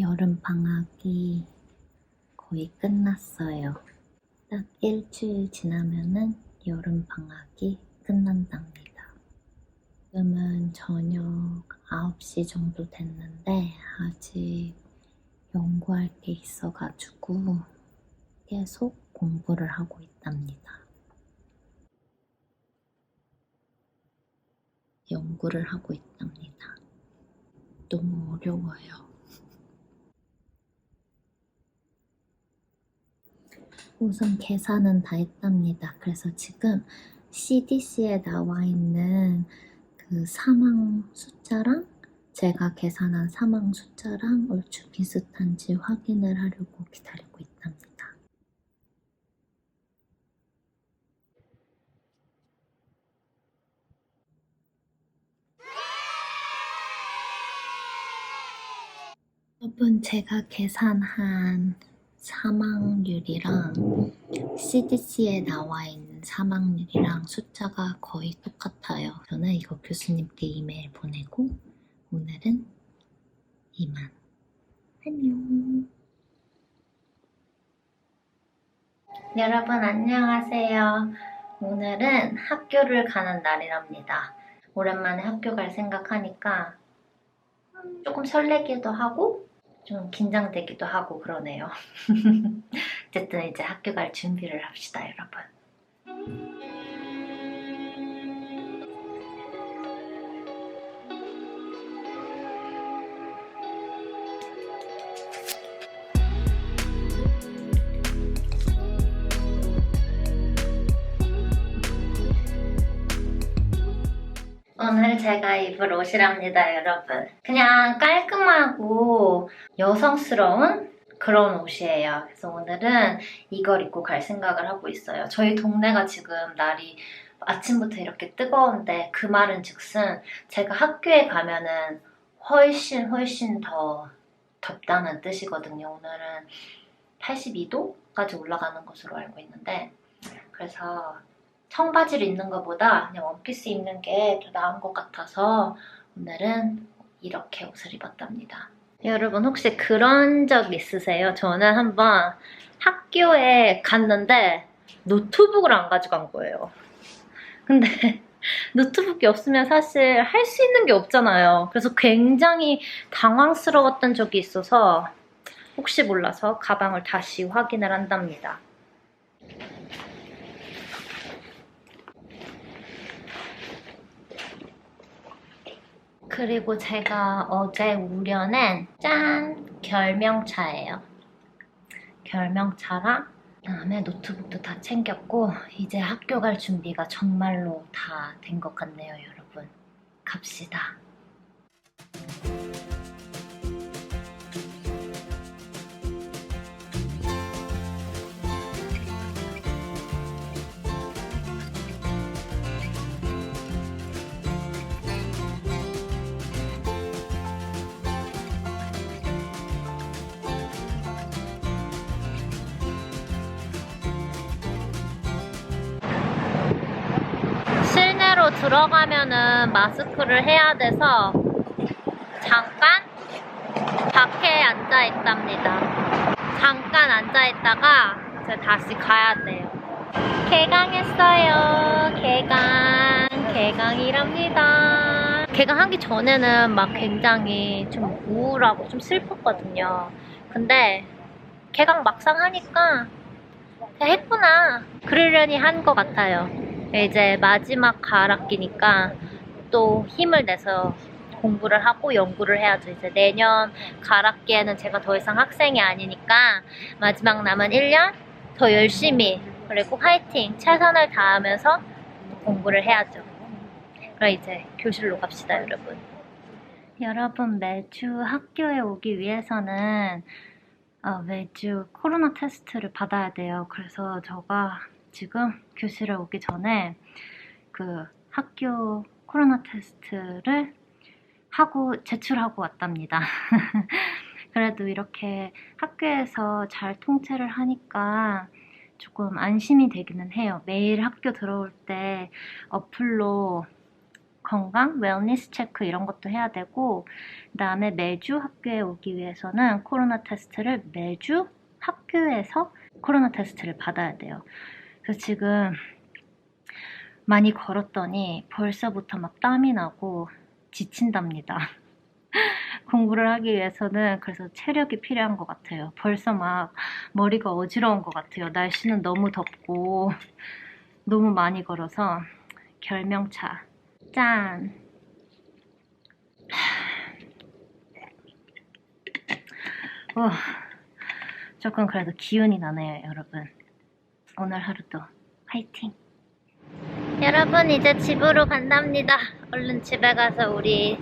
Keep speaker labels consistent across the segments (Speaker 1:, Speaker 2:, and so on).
Speaker 1: 여름 방학이 거의 끝났어요. 딱 일주일 지나면은 여름 방학이 끝난답니다. 지금은 저녁 9시 정도 됐는데 아직 연구할 게 있어가지고 계속 공부를 하고 있답니다. 연구를 하고 있답니다. 너무 어려워요. 우선 계산은 다 했답니다. 그래서 지금 CDC에 나와 있는 그 사망 숫자랑 제가 계산한 사망 숫자랑 얼추 비슷한지 확인을 하려고 기다리고 있답니다. 여러분 제가 계산한 사망률이랑 CDC에 나와 있는 사망률이랑 숫자가 거의 똑같아요. 저는 이거 교수님께 이메일 보내고 오늘은 이만. 안녕. 여러분 안녕하세요. 오늘은 학교를 가는 날이랍니다. 오랜만에 학교 갈 생각하니까 조금 설레기도 하고 좀 긴장되기도 하고 그러네요. 어쨌든 이제 학교 갈 준비를 합시다, 여러분. 오늘 제가 입을 옷이랍니다, 여러분. 그냥 깔끔하고 여성스러운 그런 옷이에요. 그래서 오늘은 이걸 입고 갈 생각을 하고 있어요. 저희 동네가 지금 날이 아침부터 이렇게 뜨거운데 그 말은 즉슨 제가 학교에 가면은 훨씬 훨씬 더 덥다는 뜻이거든요. 오늘은 82도까지 올라가는 것으로 알고 있는데 그래서 청바지를 입는 것보다 그냥 원피스 입는 게 더 나은 것 같아서 오늘은 이렇게 옷을 입었답니다. 여러분 혹시 그런 적 있으세요? 저는 한번 학교에 갔는데 노트북을 안 가져간 거예요. 근데 노트북이 없으면 사실 할 수 있는 게 없잖아요. 그래서 굉장히 당황스러웠던 적이 있어서 혹시 몰라서 가방을 다시 확인을 한답니다. 그리고 제가 어제 우려낸 짠! 결명차예요. 결명차랑 그다음에 노트북도 다 챙겼고 이제 학교 갈 준비가 정말로 다 된 것 같네요, 여러분. 갑시다. 들어가면은 마스크를 해야 돼서 잠깐 밖에 앉아 있답니다. 잠깐 앉아 있다가 이제 다시 가야 돼요. 개강했어요. 개강. 개강이랍니다. 개강하기 전에는 막 굉장히 좀 우울하고 좀 슬펐거든요. 근데 개강 막상 하니까 했구나. 그러려니 한 것 같아요. 이제 마지막 가락기니까 또 힘을 내서 공부를 하고 연구를 해야죠. 이제 내년 가락기에는 제가 더 이상 학생이 아니니까 마지막 남은 1년 더 열심히 그리고 화이팅 최선을 다하면서 공부를 해야죠. 그럼 이제 교실로 갑시다, 여러분. 여러분 매주 학교에 오기 위해서는 어, 매주 코로나 테스트를 받아야 돼요. 그래서 제가 지금 교실에 오기 전에 그 학교 코로나 테스트를 하고 제출하고 왔답니다. 그래도 이렇게 학교에서 잘 통제를 하니까 조금 안심이 되기는 해요. 매일 학교 들어올 때 어플로 건강, 웰니스 체크 이런 것도 해야 되고 그다음에 매주 학교에 오기 위해서는 코로나 테스트를 매주 학교에서 코로나 테스트를 받아야 돼요. 그래서 지금 많이 걸었더니 벌써부터 막 땀이 나고 지친답니다. 공부를 하기 위해서는 그래서 체력이 필요한 것 같아요. 벌써 막 머리가 어지러운 것 같아요. 날씨는 너무 덥고 너무 많이 걸어서 결명차 짠. 우, 조금 그래도 기운이 나네요, 여러분. 오늘 하루도 화이팅! 여러분, 이제 집으로 간답니다. 얼른 집에 가서 우리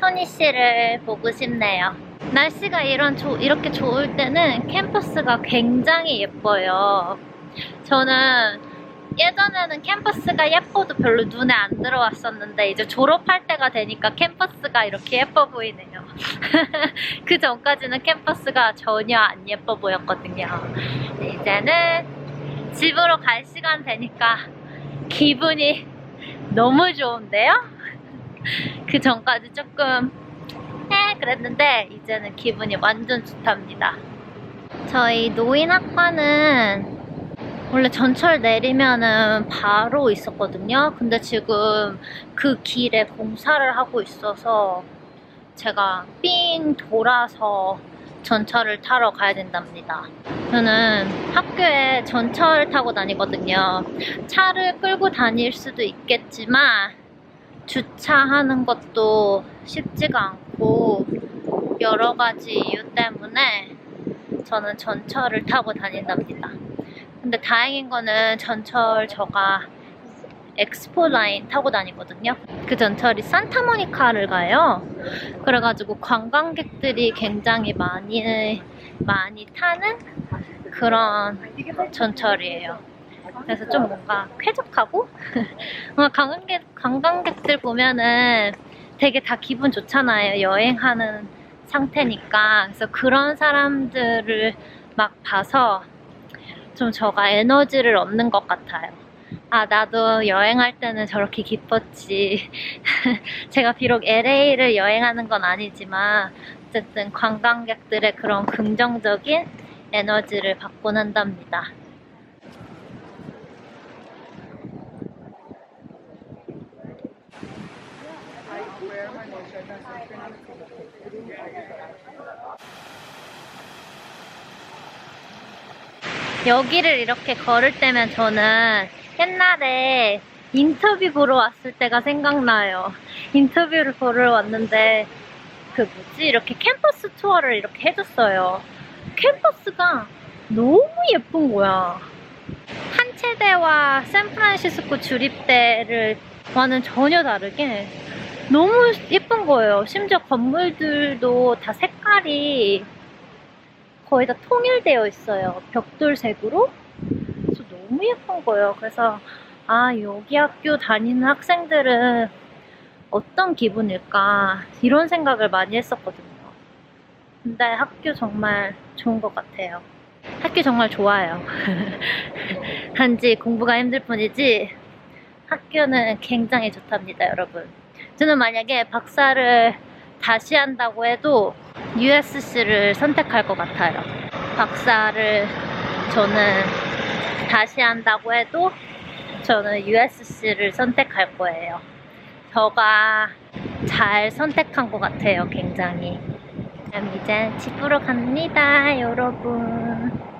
Speaker 1: 토니 씨를 보고 싶네요. 날씨가 이런 조- 이렇게 좋을 때는 캠퍼스가 굉장히 예뻐요. 저는 예전에는 캠퍼스가 예뻐도 별로 눈에 안 들어왔었는데 이제 졸업할 때가 되니까 캠퍼스가 이렇게 예뻐 보이네요. 그 전까지는 캠퍼스가 전혀 안 예뻐 보였거든요. 이제는 집으로 갈 시간 되니까 기분이 너무 좋은데요? 그 전까지 조금 에 그랬는데 이제는 기분이 완전 좋답니다. 저희 노인학과는 원래 전철 내리면은 바로 있었거든요. 근데 지금 그 길에 공사를 하고 있어서 제가 삥 돌아서 전철을 타러 가야 된답니다. 저는 학교에 전철 타고 다니거든요. 차를 끌고 다닐 수도 있겠지만 주차하는 것도 쉽지가 않고 여러 가지 이유 때문에 저는 전철을 타고 다닌답니다. 근데 다행인 거는 전철 저가 엑스포 라인 타고 다니거든요. 그 전철이 산타모니카를 가요. 그래가지고 관광객들이 굉장히 많이 많이 타는 그런 전철이에요. 그래서 좀 뭔가 쾌적하고 관광객, 관광객들 보면은 되게 다 기분 좋잖아요. 여행하는 상태니까. 그래서 그런 사람들을 막 봐서 좀 저가 에너지를 얻는 것 같아요. 아, 나도 여행할 때는 저렇게 기뻤지. 제가 비록 LA를 여행하는 건 아니지만, 어쨌든 관광객들의 그런 긍정적인 에너지를 받곤 한답니다. 여기를 이렇게 걸을 때면 저는 옛날에 인터뷰 보러 왔을 때가 생각나요. 인터뷰를 보러 왔는데 그 뭐지 이렇게 캠퍼스 투어를 이렇게 해줬어요. 캠퍼스가 너무 예쁜 거야. 한체대와 샌프란시스코 주립대를 와는 전혀 다르게 너무 예쁜 거예요. 심지어 건물들도 다 색깔이 거의 다 통일되어 있어요. 벽돌색으로. 그래서 너무 예쁜 거예요. 그래서 아 여기 학교 다니는 학생들은 어떤 기분일까 이런 생각을 많이 했었거든요. 근데 학교 정말 좋은 것 같아요. 학교 정말 좋아요. 단지 공부가 힘들 뿐이지 학교는 굉장히 좋답니다, 여러분. 저는 만약에 박사를 다시 한다고 해도 USC를 선택할 것 같아요. 박사를 저는 다시 한다고 해도 저는 USC를 선택할 거예요. 저가 잘 선택한 것 같아요, 굉장히. 그럼 이제 집으로 갑니다, 여러분.